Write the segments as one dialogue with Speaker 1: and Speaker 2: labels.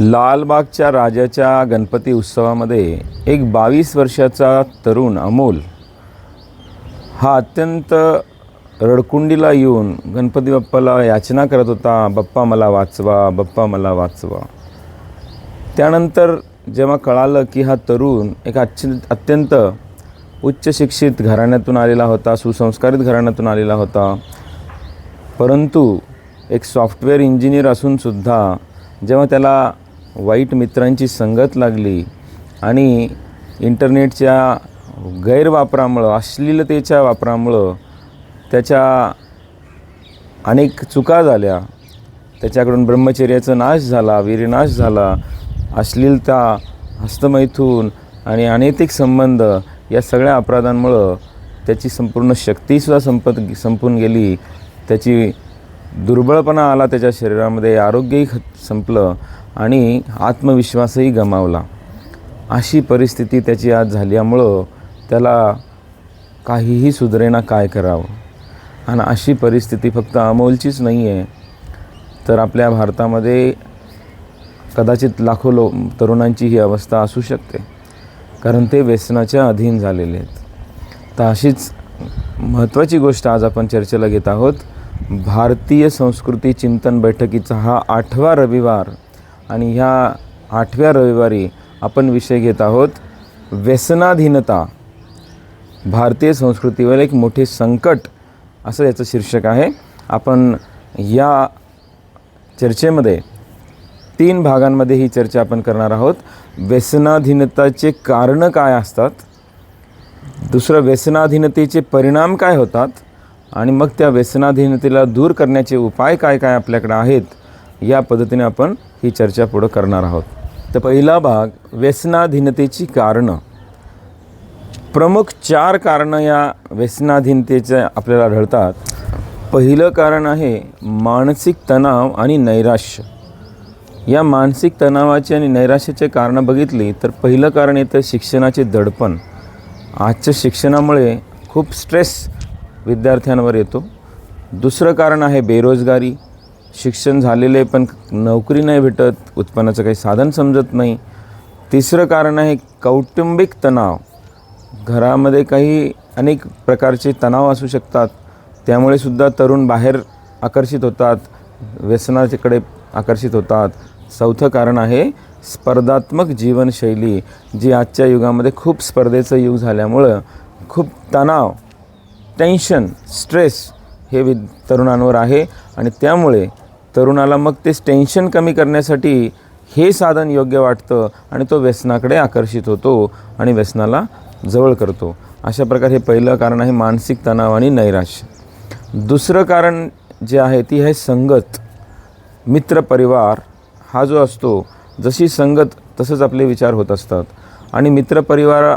Speaker 1: लालबागच्या राजाच्या गणपती उत्सवामध्ये एक बावीस वर्षाचा तरुण अमोल हा अत्यंत रडकुंडीला येऊन गणपती बाप्पाला याचना करत होता बाप्पा मला वाचवा बाप्पा मला वाचवा. त्यानंतर जेव्हा कळालं की हा तरुण एक अच्छ अत्यंत उच्च शिक्षित घराण्यातून आलेला होता सुसंस्कारित घराण्यातून आलेला होता परंतु एक सॉफ्टवेअर इंजिनियर असूनसुद्धा जेव्हा त्याला वाईट मित्रांची संगत लागली आणि इंटरनेटच्या गैरवापरामुळं अश्लीलतेच्या वापरामुळं त्याच्या अनेक चुका झाल्या. त्याच्याकडून ब्रह्मचर्याचा नाश झाला वीरनाश झाला. अश्लीलता हस्तमैथून आणि अनैतिक संबंध या सगळ्या अपराधांमुळं त्याची संपूर्ण शक्तीसुद्धा संपत संपून गेली. त्याची दुर्बळपणा आला त्याच्या शरीरामध्ये आरोग्यही संपलं. आणि आत्मविश्वासही गमावला. अशी परिस्थिती त्याची आज झाल्यामुळं त्याला काहीही सुधरेना काय करावं. आणि अशी परिस्थिती फक्त अमोलचीच नाही आहे तर आपल्या भारतामध्ये कदाचित लाखो लो तरुणांची ही अवस्था असू शकते. कारण ते व्यसनाच्या अधीन झालेले आहेत. तर अशीच महत्त्वाची गोष्ट आज आपण चर्चेला घेत आहोत. भारतीय संस्कृती चिंतन बैठकीचा हा आठवा रविवार आणि ह्या आठव्या रविवारी आपण विषय घेत आहोत व्यसनाधीनता. भारतीय संस्कृतीवर एक मोठे संकट असं याचं शीर्षक आहे. आपण या चर्चेमध्ये तीन भागांमध्ये ही चर्चा आपण करणार आहोत. व्यसनाधीनताचे कारणं काय असतात? दुसरं व्यसनाधीनतेचे परिणाम काय होतात? आणि मग त्या व्यसनाधीनतेला दूर करण्याचे उपाय काय काय आपल्याकडे आहेत? या पद्धतीने आपण ही चर्चा पुढं करणार आहोत. तर पहिला भाग व्यसनाधीनतेची कारणं. प्रमुख चार कारणं या व्यसनाधीनतेचे आपल्याला आढळतात. पहिलं कारण आहे मानसिक तणाव आणि नैराश्य. या मानसिक तणावाची आणि नैराश्याचे कारणं बघितली तर पहिलं कारण येतं शिक्षणाचे दडपण. आजच्या शिक्षणामुळे खूप स्ट्रेस विद्यार्थ्यांवर येतो. दुसरं कारण आहे बेरोजगारी. शिक्षण झालेले पण नोकरी नाही भेटत उत्पन्नाचं काही साधन समजत नाही. तिसरं कारण आहे कौटुंबिक तणाव. घरामध्ये काही अनेक प्रकारचे तणाव असू शकतात. त्यामुळे सुद्धा तरुण बाहेर आकर्षित होतात व्यसनाच्याकडे आकर्षित होतात. चौथं कारण आहे स्पर्धात्मक जीवनशैली जी आजच्या युगामध्ये खूप स्पर्धेचं युग झाल्यामुळं खूप तणाव टेन्शन स्ट्रेस हे वि तरुणांवर आहे. आणि त्यामुळे तरुणाला मग ते टेन्शन कमी करण्यासाठी हे साधन योग्य वाटतं आणि तो व्यसनाकडे आकर्षित होतो आणि व्यसनाला जवळ करतो. अशा प्रकारे हे पहिलं कारण आहे मानसिक तणाव आणि नैराश्य. दुसरं कारण जे आहे ती आहे संगत. मित्रपरिवार हा जो असतो जशी संगत तसंच आपले विचार होत असतात. आणि मित्रपरिवार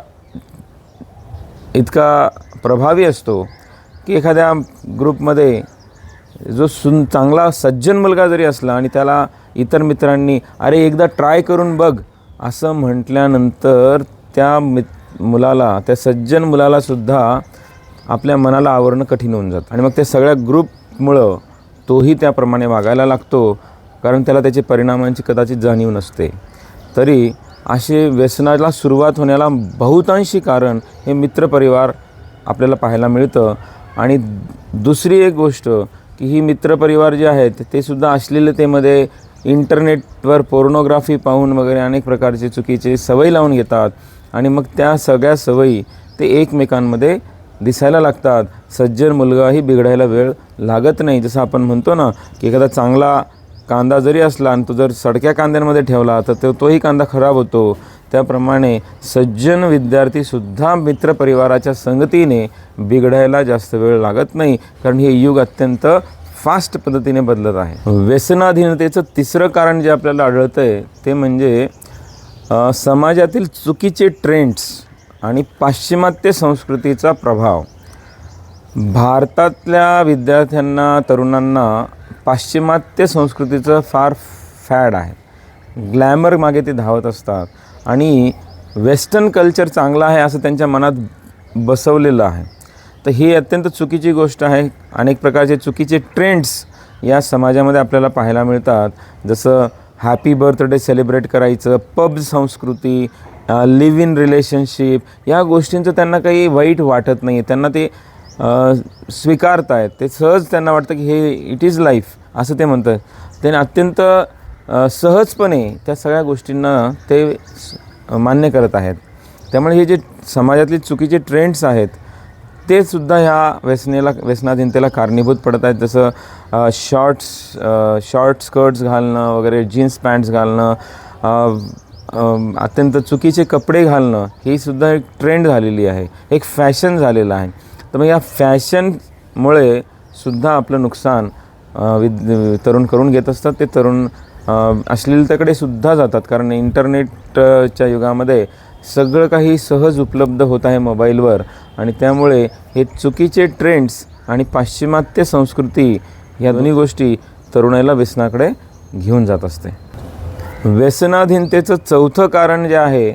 Speaker 1: इतका प्रभावी असतो की एखाद्या ग्रुपमध्ये जो सुन चांगला सज्जन मुलगा जरी असला आणि त्याला इतर मित्रांनी अरे एकदा ट्राय करून बघ. असं म्हटल्यानंतर त्या मित मुलाला त्या सज्जन मुलालासुद्धा आपल्या मनाला आवरणं कठीण होऊन जातं. आणि मग त्या सगळ्या ग्रुपमुळं तोही त्याप्रमाणे वागायला लागतो कारण त्याला त्याचे परिणामांची कदाचित जाणीव नसते. तरी असे व्यसनाला सुरुवात होण्याला बहुतांशी कारण हे मित्रपरिवार आपल्याला पाहायला मिळतं. आणि दुसरी एक गोष्ट की ही मित्रपरिवार जे आहेत ते सुद्धा अश्लीलतेमध्ये इंटरनेटवर पोर्नोग्राफी पाहून वगैरे अनेक प्रकारचे चुकीचे सवयी लावून घेतात. आणि मग त्या सगळ्या सवयी ते एकमेकांमध्ये दिसायला लागतात. सज्जन मुलगाही बिघडायला वेळ लागत नाही. जसं आपण म्हणतो ना की एखादा चांगला कांदा जरी असला आणि तो जर सडक्या कांद्यांमध्ये ठेवला तर तो तोही कांदा खराब होतो. त्याप्रमाणे सज्जन विद्यार्थीसुद्धा मित्रपरिवाराच्या संगतीने बिघडायला जास्त वेळ लागत नाही कारण हे युग अत्यंत फास्ट पद्धतीने बदलत आहे. व्यसनाधीनतेचं तिसरं कारण जे आपल्याला आढळतं आहे ते म्हणजे समाजातील चुकीचे ट्रेंड्स आणि पाश्चिमात्य संस्कृतीचा प्रभाव. भारतातल्या विद्यार्थ्यांना तरुणांना पाश्चिमात्य संस्कृतीचं फार फॅड आहे. ग्लॅमर मागे ते धावत असतात. आणि वेस्टर्न कल्चर चांगलं आहे असं त्यांच्या मनात बसवलेलं आहे. तर ही अत्यंत चुकीची गोष्ट आहे. अनेक प्रकारचे चुकीचे ट्रेंड्स या समाजामध्ये आपल्याला पाहायला मिळतात. जसं हॅपी बर्थडे सेलिब्रेट करायचं पब संस्कृती लिव्ह इन रिलेशनशिप या गोष्टींचं त्यांना काही वाईट वाटत नाही त्यांना ते स्वीकारत स्वीकारतायत. ते सहज त्यांना वाटतं की हे इट इज लाईफ असं ते म्हणतात. त्यांना अत्यंत सहजपणे त्या सगळ्या गोष्टींना ते मान्य करत आहेत. त्यामुळे हे जे समाजातले चुकीचे ट्रेंड्स आहेत ते सुद्धा ह्या व्यसनेला व्यसनाधीनतेला कारणीभूत पडत आहेत. जसं शॉर्ट्स शॉर्ट स्कर्ट्स घालणं वगैरे जीन्स पॅन्ट्स घालणं अत्यंत चुकीचे कपडे घालणं ही सुद्धा एक ट्रेंड झालेली आहे. एक फॅशन झालेलं आहे. तर मग या फॅशनमुळे सुद्धा आपलं नुकसान विद तरुण करून घेत असतात. ते तरुण अश्लीलतेकडे सुद्धा जातात. कारण इंटरनेटच्या युगामध्ये सगळं काही सहज उपलब्ध होत आहे मोबाईलवर. आणि त्यामुळे हे चुकीचे ट्रेंड्स आणि पाश्चिमात्य संस्कृती या दोन्ही गोष्टी तरुणाईला व्यसनाकडे घेऊन जात असते. व्यसनाधीनतेचं चौथं कारण जे आहे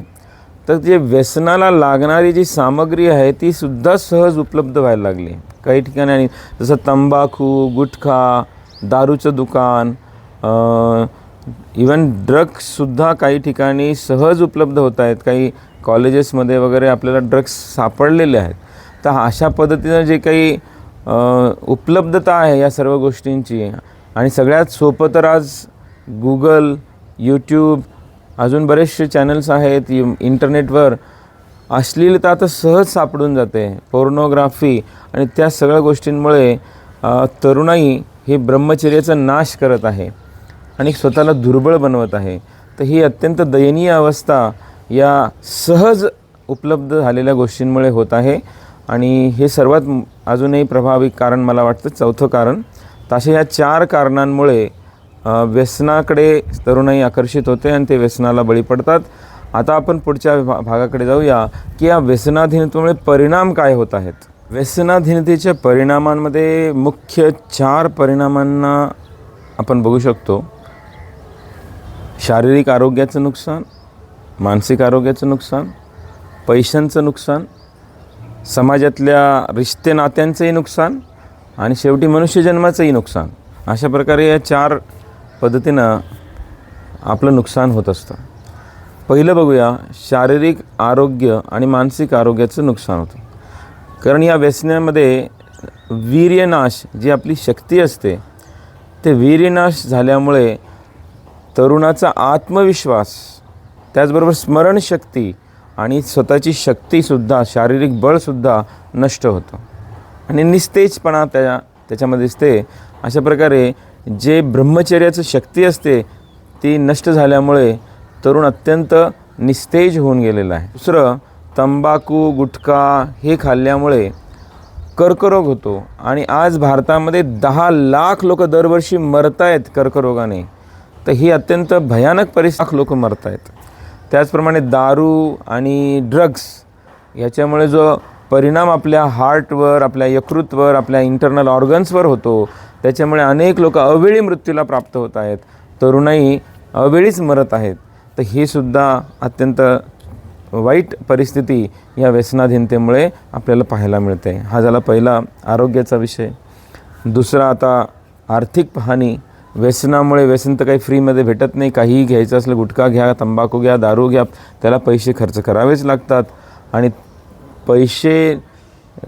Speaker 1: तर जे व्यसनाला लागणारी जी सामग्री आहे ती सुद्धा सहज उपलब्ध व्हायला लागली. काही ठिकाणी आणि जसं तंबाखू गुटखा दारूचं दुकान इवन ड्रग्ससुद्धा काही ठिकाणी सहज उपलब्ध होत आहेत. काही कॉलेजेसमध्ये वगैरे आपल्याला ड्रग्स सापडलेले आहेत. तर अशा पद्धतीनं जे काही उपलब्धता आहे या सर्व गोष्टींची आणि सगळ्यात सोपं तर आज गुगल यूट्यूब अजून बरेचसे चॅनल्स आहेत यु- इंटरनेटवर अश्लीलता तर सहज सापडून जाते. पोर्नोग्राफी आणि त्या सगळ्या गोष्टींमुळे तरुणाई ही ब्रह्मचर्याचा नाश करत आहे. आणि स्वतःला दुर्बळ बनवत आहे. तर ही अत्यंत दयनीय अवस्था या सहज उपलब्ध झालेल्या गोष्टींमुळे होत आहे. आणि हे सर्वात अजूनही प्रभावी कारण मला वाटतं चौथं कारण. तर अशा या चार कारणांमुळे व्यसनाकडे तरुणाई आकर्षित होते आणि ते व्यसनाला बळी पडतात. आता आपण पुढच्या भा भागाकडे जाऊया की या व्यसनाधीनतेमुळे परिणाम काय होत आहेत. व्यसनाधीनतेच्या परिणामांमध्ये मुख्य चार परिणामांना आपण बघू शकतो. शारीरिक आरोग्याचं नुकसान मानसिक आरोग्याचं नुकसान पैशांचं नुकसान समाजातल्या रिश्ते नात्यांचंही नुकसान आणि शेवटी मनुष्यजन्माचंही नुकसान. अशा प्रकारे या चार पद्धतीनं आपलं नुकसान होत असतं. पहिलं बघूया शारीरिक आरोग्य आणि मानसिक आरोग्याचं नुकसान होतं. कारण या व्यसनामध्ये वीर्यनाश जी आपली शक्ती असते ते वीर्यनाश झाल्यामुळे तरुणाचा आत्मविश्वास त्याचबरोबर स्मरणशक्ती आणि स्वतःची शक्तीसुद्धा शारीरिक बळसुद्धा नष्ट होतं. आणि निस्तेजपणा त्या त्याच्यामध्ये दिसते. अशा प्रकारे जे ब्रह्मचर्याचं शक्ती असते ती नष्ट झाल्यामुळे तरुण अत्यंत निस्तेज होऊन गेलेला आहे. दुसरं तंबाखू गुटखा हे खाल्ल्यामुळे कर्करोग होतो. आणि आज भारतामध्ये दहा लाख लोक दरवर्षी मरत आहेत कर्करोगाने. तर ही अत्यंत भयानक परिस्थिती लोक मरत आहेत त्याचप्रमाणे दारू आणि ड्रग्स याच्यामुळे जो परिणाम आपल्या हार्टवर आपल्या यकृतवर आपल्या इंटरनल ऑर्गन्सवर होतो त्याच्यामुळे अनेक लोक अवेळी मृत्यूला प्राप्त होत आहेत. तरुणाई अवेळीच मरत आहेत. तर ही सुद्धा अत्यंत वाईट परिस्थिती या व्यसनाधीनतेमुळे आपल्याला पाहायला मिळते. हा झाला पहिला आरोग्याचा विषय. दुसरा आता आर्थिक पाहणी. व्यसनामुळे व्यसन तर काही फ्रीमध्ये भेटत नाही. काहीही घ्यायचं असलं गुटखा घ्या तंबाखू घ्या दारू घ्या त्याला पैसे खर्च करावेच लागतात. आणि पैसे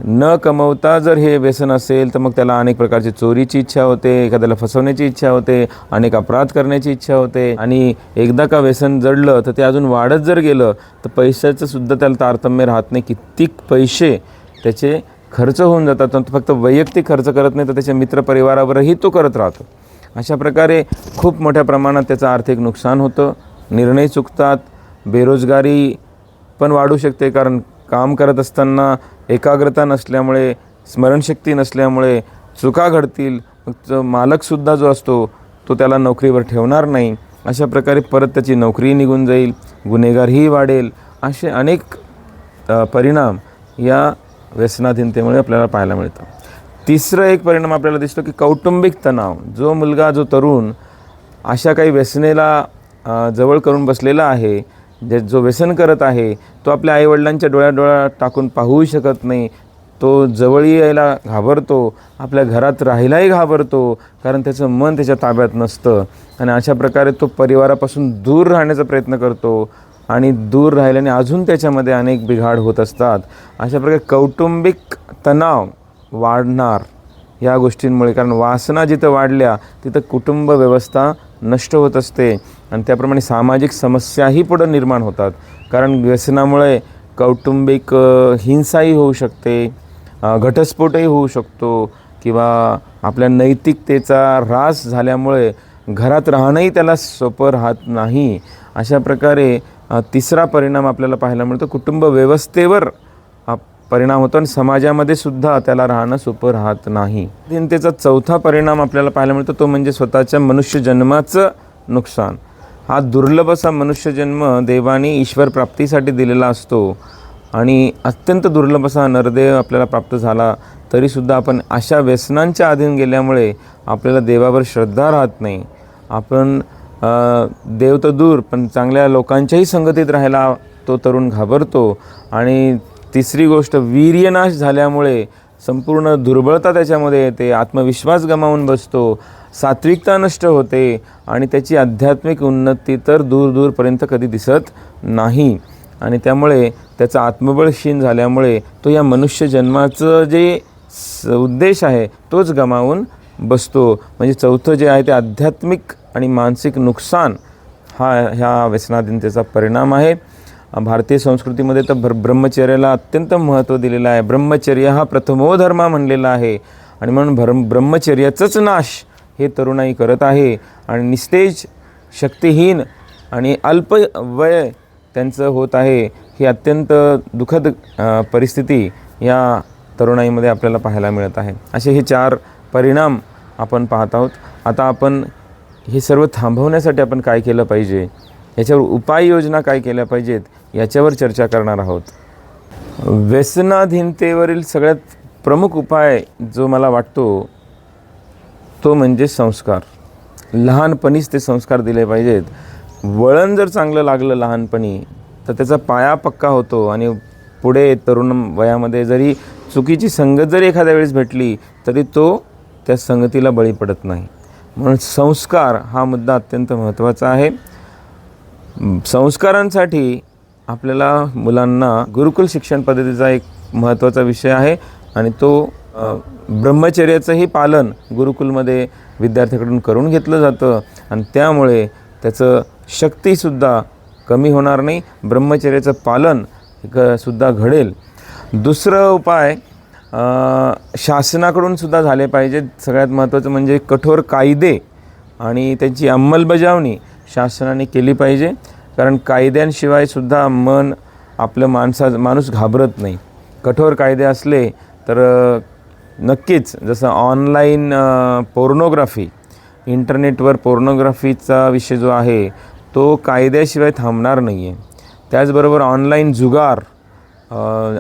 Speaker 1: न कमवता जर हे व्यसन असेल तर मग त्याला अनेक प्रकारची चोरीची इच्छा होते एखाद्याला फसवण्याची इच्छा होते अनेक अपराध करण्याची इच्छा होते. आणि एकदा का व्यसन जडलं तर ते अजून वाढत जर गेलं तर पैशाचं सुद्धा त्याला तारतम्य राहत नाही. कित्येक पैसे त्याचे खर्च होऊन जातात. फक्त वैयक्तिक खर्च करत नाही तर त्याच्या मित्रपरिवारावरही तो करत राहतो. अशा प्रकारे खूप मोठ्या प्रमाणात त्याचं आर्थिक नुकसान होतं. निर्णय चुकतात. बेरोजगारी पण वाढू शकते कारण काम करत असताना एकाग्रता नसल्यामुळे स्मरणशक्ती नसल्यामुळे चुका घडतील. मग मालकसुद्धा जो असतो तो त्याला नोकरीवर ठेवणार नाही. अशा प्रकारे परत त्याची नोकरी निघून जाईल. गुन्हेगारही वाढेल. असे अनेक परिणाम या व्यसनाधीनतेमुळे आपल्याला पाहायला मिळतात. तिसरं एक परिणाम आपल्याला दिसतो की कौटुंबिक तणाव. जो मुलगा जो तरुण अशा काही व्यसनेला जवळ करून बसलेला आहे जे जो व्यसन करत आहे तो आपल्या आईवडिलांच्या डोळ्या डोळ्या टाकून पाहूही शकत नाही. तो जवळ यायला घाबरतो आपल्या घरात राहायलाही घाबरतो कारण त्याचं मन त्याच्या ताब्यात नसतं. आणि अशा प्रकारे तो परिवारापासून दूर राहण्याचा प्रयत्न करतो आणि दूर राहिल्याने अजून त्याच्यामध्ये अनेक बिघाड होत असतात. अशा प्रकारे कौटुंबिक तणाव वाढणार या गोष्टींमुळे. कारण वासना जिथं वाढल्या तिथं कुटुंब व्यवस्था नष्ट होत असते. आणि त्याप्रमाणे सामाजिक समस्याही पुढं निर्माण होतात. कारण व्यसनामुळे कौटुंबिक हिंसाही होऊ शकते घटस्फोटही होऊ शकतो किंवा आपल्या नैतिकतेचा ऱ्हास झाल्यामुळे घरात राहणंही त्याला सोपं राहत नाही. अशा प्रकारे तिसरा परिणाम आपल्याला पाहायला मिळतो. कुटुंब व्यवस्थेवर परिणाम होतो आणि समाजामध्ये सुद्धा त्याला राहणं सोपं राहत नाही. चिंतेचा चौथा परिणाम आपल्याला पाहायला मिळतो तो म्हणजे स्वतःच्या मनुष्य जन्माचं नुकसान. हा दुर्लभ असा मनुष्यजन्म देवाने ईश्वर प्राप्तीसाठी दिलेला असतो आणि अत्यंत दुर्लभ असा नरदेव आपल्याला प्राप्त झाला तरीसुद्धा आपण अशा व्यसनांच्या अधीन गेल्यामुळे आपल्याला देवावर श्रद्धा राहत नाही. आपण देव तर दूर पण चांगल्या लोकांच्याही संगतीत राहायला तो तरुण घाबरतो आणि तिसरी गोष्ट वीर्यनाश झाल्यामुळे संपूर्ण दुर्बळता त्याच्यामध्ये येते आत्मविश्वास गमावून बसतो सात्विकता नष्ट होते आणि त्याची आध्यात्मिक उन्नती तर दूर दूरपर्यंत कधी दिसत नाही. आणि त्यामुळे त्याचा आत्मबळ क्षीण झाल्यामुळे तो या मनुष्य जन्माचं जे स उद्देश आहे तोच गमावून बसतो. म्हणजे चौथं जे आहे ते आध्यात्मिक आणि मानसिक नुकसान हा ह्या व्यसनाधीनतेचा परिणाम आहे. भारतीय संस्कृतीमध्ये तर भर ब्रह्मचर्याला अत्यंत महत्त्व दिलेलं आहे. ब्रह्मचर्य हा प्रथमो धर्म म्हणलेला आहे. आणि म्हणून भर ब्रह्मचर्याचंच नाश हे तरुणाई करत आहे. आणि निस्तेज शक्तिहीन आणि अल्प वय त्यांचं होत आहे. ही अत्यंत दुःखद परिस्थिती या तरुणाईमध्ये आपल्याला पाहायला मिळत आहे. असे हे चार परिणाम आपण पाहत आहोत. आता आपण हे सर्व थांबवण्यासाठी आपण काय केलं पाहिजे? याच्यावर उपाययोजना काय केल्या पाहिजेत? याच्यावर चर्चा करणार आहोत. व्यसनाधीनतेवरील सगळ्यात प्रमुख उपाय जो मला वाटतो तो म्हणजे संस्कार. लहानपणीच ते संस्कार दिले पाहिजेत. वळण जर चांगलं लागलं लहानपणी तर त्याचा पाया पक्का होतो आणि पुढे तरुण वयामध्ये जरी चुकीची संगत जरी एखाद्या वेळेस भेटली तरी तो त्या संगतीला बळी पडत नाही. म्हणून संस्कार हा मुद्दा अत्यंत महत्त्वाचा आहे. संस्कारांसाठी आपल्याला मुलांना गुरुकुल शिक्षण पद्धतीचा एक महत्त्वाचा विषय आहे आणि तो ब्रह्मचर्याचंही पालन गुरुकुलमध्ये विद्यार्थ्याकडून करून घेतलं जातं आणि त्यामुळे त्याचं शक्तीसुद्धा कमी होणार नाही ब्रह्मचर्याचं पालन ग सुद्धा घडेल. दुसरं उपाय शासनाकडून सुद्धा झाले पाहिजेत सगळ्यात महत्त्वाचं म्हणजे कठोर कायदे आणि त्यांची अंमलबजावणी शासनाने केली पाहिजे. कारण कायद्यांशिवाय सुद्धा मन आपलं माणसा माणूस घाबरत नाही. कठोर कायदे असले तर नक्कीच जसं ऑनलाईन पोर्नोग्राफी इंटरनेटवर पोर्नोग्राफीचा विषय जो आहे तो कायद्याशिवाय थांबणार नाही आहे त्याचबरोबर ऑनलाईन जुगार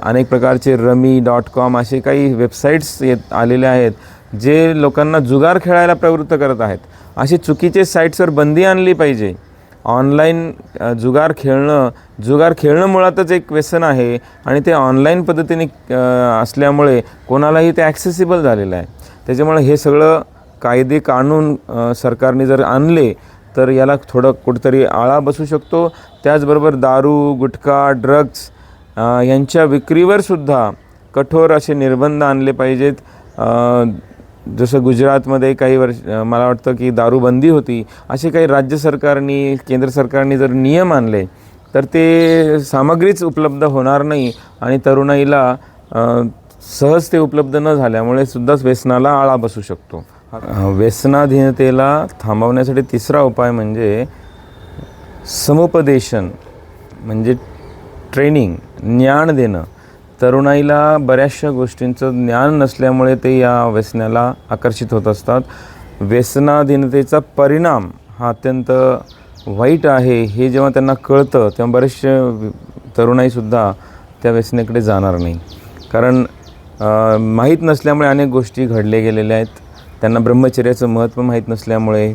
Speaker 1: अनेक प्रकारचे रमी डॉट कॉम असे काही वेबसाईट्स येत आलेले आहेत जे लोकांना जुगार खेळायला प्रवृत्त करत आहेत. असे चुकीचे साईट्सवर बंदी आणली पाहिजे. ऑनलाईन जुगार खेळणं जुगार खेळणं मुळातच एक व्यसन आहे आणि ते ऑनलाईन पद्धतीने असल्यामुळे कोणालाही ते ॲक्सेसिबल झालेलं आहे. त्याच्यामुळे हे सगळं कायदे कानून सरकारने जर आणले तर याला थोडं कुठंतरी आळा बसू शकतो. त्याचबरोबर दारू गुटखा ड्रग्ज यांच्या विक्रीवर सुद्धा कठोर असे निर्बंध आणले पाहिजेत. जसं गुजरातमध्ये काही वर्ष मला वाटतं की दारूबंदी होती असे काही राज्य सरकारनी केंद्र सरकारने जर नियम आणले तर ते सामग्रीच उपलब्ध होणार नाही आणि तरुणाईला सहज ते उपलब्ध न झाल्यामुळे सुद्धा व्यसनाला आळा बसू शकतो. व्यसनाधीनतेला थांबवण्यासाठी तिसरा उपाय म्हणजे समुपदेशन म्हणजे ट्रेनिंग ज्ञान देणं. तरुणाईला बऱ्याचशा गोष्टींचं ज्ञान नसल्यामुळे ते या व्यसनाला आकर्षित होत असतात. व्यसनाधीनतेचा परिणाम हा अत्यंत वाईट आहे हे जेव्हा त्यांना कळतं तेव्हा बरेचसे तरुणाईसुद्धा त्या व्यसनेकडे जाणार नाही. कारण माहीत नसल्यामुळे अनेक गोष्टी घडले गेलेल्या आहेत. त्यांना ब्रह्मचर्याचं महत्त्व माहीत नसल्यामुळे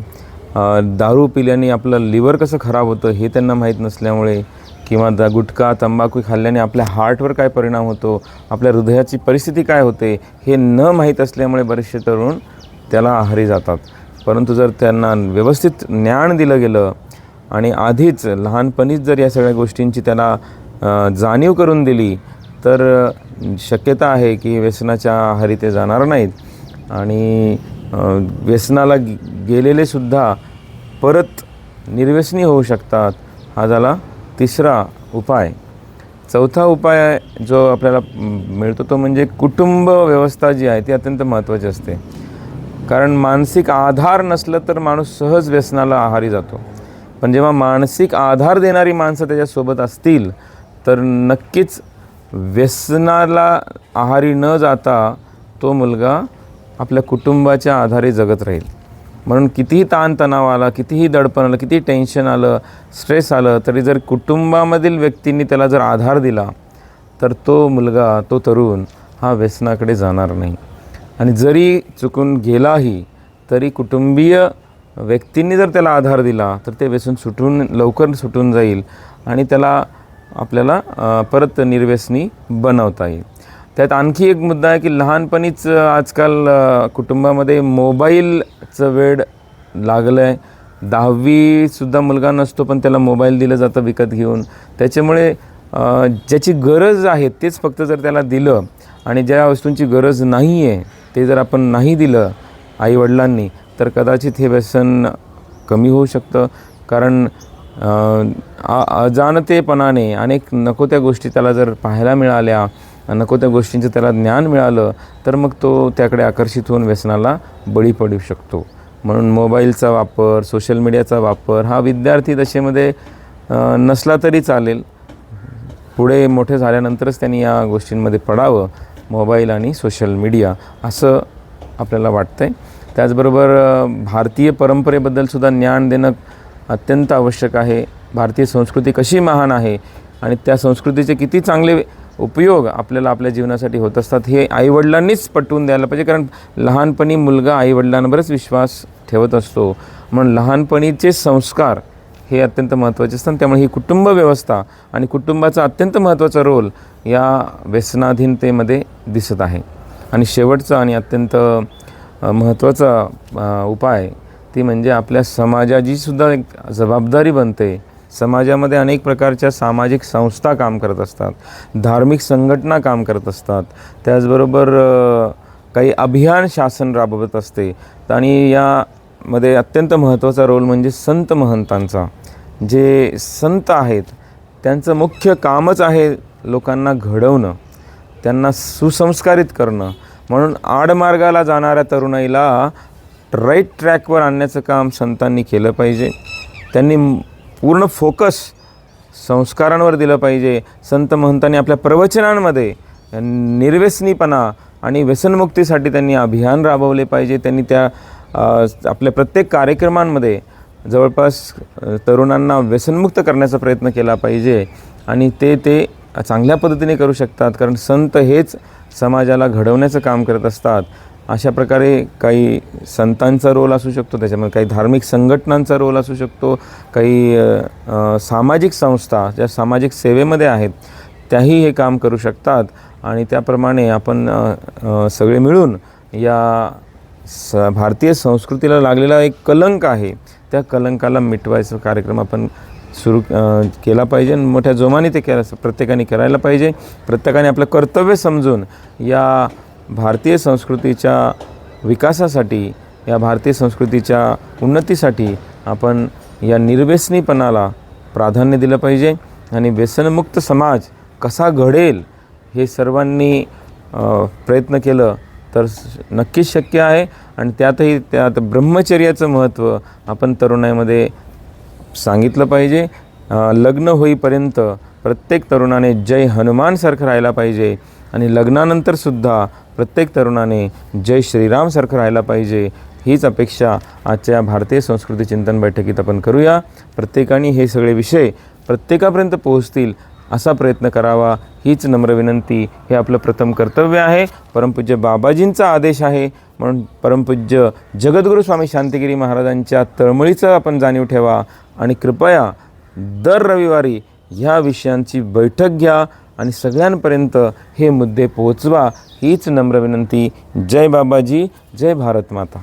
Speaker 1: दारू पिल्याने आपलं लिव्हर कसं खराब होतं हे त्यांना माहीत नसल्यामुळे किंवा द गुटखा तंबाखू खाल्ल्याने आपल्या हार्टवर काय परिणाम होतो? आपल्या हृदयाची परिस्थिती काय होते? हे न माहीत असल्यामुळे बरेचसे तरुण त्याला आहारी जातात. परंतु जर त्यांना व्यवस्थित ज्ञान दिलं गेलं आणि आधीच लहानपणीच जर या सगळ्या गोष्टींची त्याला जाणीव करून दिली तर शक्यता आहे की व्यसनाच्या आहारी ते जाणार नाहीत. आणि व्यसनाला गेलेले सुद्धा परत निर्व्यसनी होऊ शकतात. हा झाला तिसरा उपाय चौथा उपाय जो आपल्याला मिळतो तो म्हणजे कुटुंब व्यवस्था जी आहे ती अत्यंत महत्त्वाची असते. कारण मानसिक आधार नसलं तर माणूस सहज व्यसनाला आहारी जातो. पण जेव्हा मानसिक आधार देणारी माणसं त्याच्यासोबत असतील तर नक्कीच व्यसनाला आहारी न जाता तो मुलगा आपल्या कुटुंबाच्या आधारे जगत राहील. म्हणून कितीही ताणतणाव आला कितीही दडपण आलं कितीही टेन्शन आलं स्ट्रेस आलं तरी जर कुटुंबामधील व्यक्तींनी त्याला जर आधार दिला तर तो मुलगा तो तरुण हा व्यसनाकडे जाणार नाही. आणि जरी चुकून गेलाही तरी कुटुंबीय व्यक्तींनी जर त्याला आधार दिला तर ते व्यसन सुटून लवकर सुटून जाईल आणि त्याला आपल्याला परत निर्व्यसनी बनवता येईल. त्यात आणखी एक मुद्दा आहे की लहानपणीच आजकाल कुटुंबामध्ये मोबाईलचं वेड लागलं आहे दहावीसुद्धा मुलगा नसतो पण त्याला मोबाईल दिलं जातं विकत घेऊन. त्याच्यामुळे ज्याची गरज आहे तेच फक्त जर त्याला दिलं आणि ज्या वस्तूंची गरज नाही आहे ते जर आपण नाही दिलं आईवडिलांनी तर कदाचित हे व्यसन कमी होऊ शकतं. कारण अजाणतेपणाने अनेक नको त्या गोष्टी त्याला जर पाहायला मिळाल्या नको त्या गोष्टींचं त्याला ज्ञान मिळालं तर मग तो त्याकडे आकर्षित होऊन व्यसनाला बळी पडू शकतो. म्हणून मोबाईलचा वापर सोशल मीडियाचा वापर हा विद्यार्थी दशेमध्ये नसला तरी चालेल. पुढे मोठे झाल्यानंतरच त्यांनी या गोष्टींमध्ये पडावं मोबाईल आणि सोशल मीडिया असं आपल्याला वाटतं आहे त्याचबरोबर भारतीय परंपरेबद्दलसुद्धा ज्ञान देणं अत्यंत आवश्यक आहे. भारतीय संस्कृती कशी महान आहे आणि त्या संस्कृतीचे किती चांगले उपयोग आपल्याला आपल्या जीवनासाठी होत असतात. हे आईवडिलांनीच पटवून द्यायला पाहिजे कारण लहानपणी मुलगा आईवडिलांवरच विश्वास ठेवत असतो. म्हणून लहानपणीचे संस्कार हे अत्यंत महत्त्वाचे असतात. त्यामुळे ही कुटुंब व्यवस्था आणि कुटुंबाचा अत्यंत महत्त्वाचा रोल या व्यसनाधीनतेमध्ये दिसत आहे. आणि शेवटचा आणि अत्यंत महत्त्वाचा उपाय ती म्हणजे आपल्या समाजाची सुद्धा एक जबाबदारी बनते. समाजामध्ये अनेक प्रकारच्या सामाजिक संस्था काम करत असतात. धार्मिक संघटना काम करत असतात. त्याचबरोबर काही अभियान शासन राबवत असते. आणि यामध्ये अत्यंत महत्त्वाचा रोल म्हणजे संत महंतांचा. जे संत आहेत त्यांचं मुख्य कामच आहे लोकांना घडवणं. त्यांना सुसंस्कारित करणं. म्हणून आडमार्गाला जाणाऱ्या तरुणाईला राईट ट्रॅकवर आणण्याचं काम संतांनी केलं पाहिजे. त्यांनी पूर्ण फोकस संस्कारांवर दिलं पाहिजे. संत महंतांनी आपल्या प्रवचनांमध्ये निर्व्यसनीपणा आणि व्यसनमुक्तीसाठी त्यांनी अभियान राबवले पाहिजे. त्यांनी त्या आपल्या प्रत्येक कार्यक्रमांमध्ये जवळपास तरुणांना व्यसनमुक्त करण्याचा प्रयत्न केला पाहिजे आणि ते ते चांगल्या पद्धतीने करू शकतात. कारण संत हेच समाजाला घडवण्याचं काम करत असतात. अशा प्रकारे काही संतांचा रोल असू शकतो त्याच्यामध्ये काही धार्मिक संघटनांचा रोल असू शकतो काही सामाजिक संस्था ज्या सामाजिक सेवेमध्ये आहेत त्याही हे काम करू शकतात. आणि त्याप्रमाणे आपण सगळे मिळून या स भारतीय संस्कृतीला लागलेला एक कलंक आहे. त्या कलंकाला मिटवायचा कार्यक्रम आपण सुरू केला पाहिजे आणि मोठ्या जोमाने ते केलं प्रत्येकाने करायला पाहिजे. प्रत्येकाने आपलं कर्तव्य समजून या भारतीय संस्कृतीच्या विकासासाठी या भारतीय संस्कृतीच्या उन्नतीसाठी आपण या निर्व्यसनीपणाला प्राधान्य दिलं पाहिजे आणि व्यसनमुक्त समाज कसा घडेल हे सर्वांनी प्रयत्न केलं तर नक्कीच शक्य आहे. आणि त्यातही त्यात ब्रह्मचर्याचं महत्त्व आपण तरुणाईमध्ये सांगितलं पाहिजे. लग्न होईपर्यंत प्रत्येक तरुणाने जय हनुमानसारखं राहायला पाहिजे आणि लग्नानंतरसुद्धा प्रत्येक तरुणाने जय श्रीरामसारखं राहायला पाहिजे हीच अपेक्षा आजच्या भारतीय संस्कृती चिंतन बैठकीत आपण करूया. प्रत्येकाने हे सगळे विषय प्रत्येकापर्यंत पोहोचतील असा प्रयत्न करावा हीच नम्र विनंती हे आपलं प्रथम कर्तव्य आहे. परमपूज्य बाबाजींचा आदेश आहे. म्हणून परमपूज्य जगद्गुरू स्वामी शांतिगिरी महाराजांच्या तळमळीचं आपण जाणीव ठेवा आणि कृपया दर रविवारी ह्या विषयांची बैठक घ्या. आणि सगळ्यांपर्यंत हे मुद्दे पोहोचवा हीच नम्र विनंती. जय बाबाजी जय भारत माता.